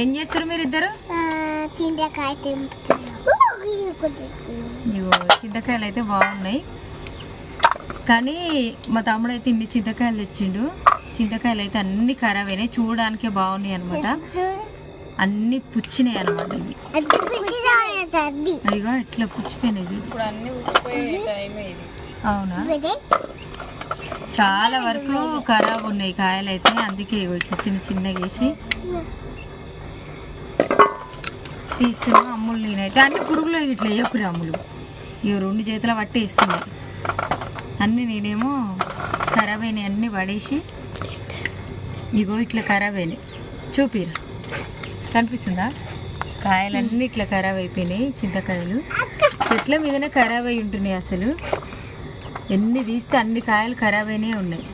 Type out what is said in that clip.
ఏం చేస్తారు మీరు ఇద్దరు చింతకాయ చింతకాయలు అయితే బాగున్నాయి. కానీ మా తమ్ముడు అయితే ఇన్ని చింతకాయలు తెచ్చిండు. చింతకాయలు అయితే అన్ని ఖరాబ్ అయినాయి. చూడడానికే బాగున్నాయి అనమాట అన్ని పుచ్చినాయి అనమాట ఇవి. అదిగో ఇట్లా పుచ్చిపోయినాయి చూడు. ఇప్పుడు అన్ని ఉచ్చిపోయే టైమే ఇది. అవునా? చాలా వరకు ఖరాబ్ ఉన్నాయి కాయలు అయితే అందుకే ఇగో ఇట్లా చిన్న చిన్నగా వేసి. తీస్తున్నాం అమ్ములు నేనైతే. అన్ని పురుగులు ఇట్లా వేయకురు అమ్ములు. ఇవి రెండు చేతుల పట్టి వేస్తున్నాయి అన్నీ నేనేమో ఖరాబ్ అయినాయి అన్నీ పడేసి. ఇగో ఇట్లా ఖరాబ్ అయినాయి చూపిరు. కనిపిస్తుందా? కాయలన్నీ ఇట్లా ఖరాబ్ అయిపోయినాయి చింతకాయలు. చెట్ల మీదనే ఖరాబ్ అయి ఉంటున్నాయి అసలు. ఎన్ని తీస్తే అన్ని కాయలు ఖరాబ్ అయినాయి ఉన్నాయి.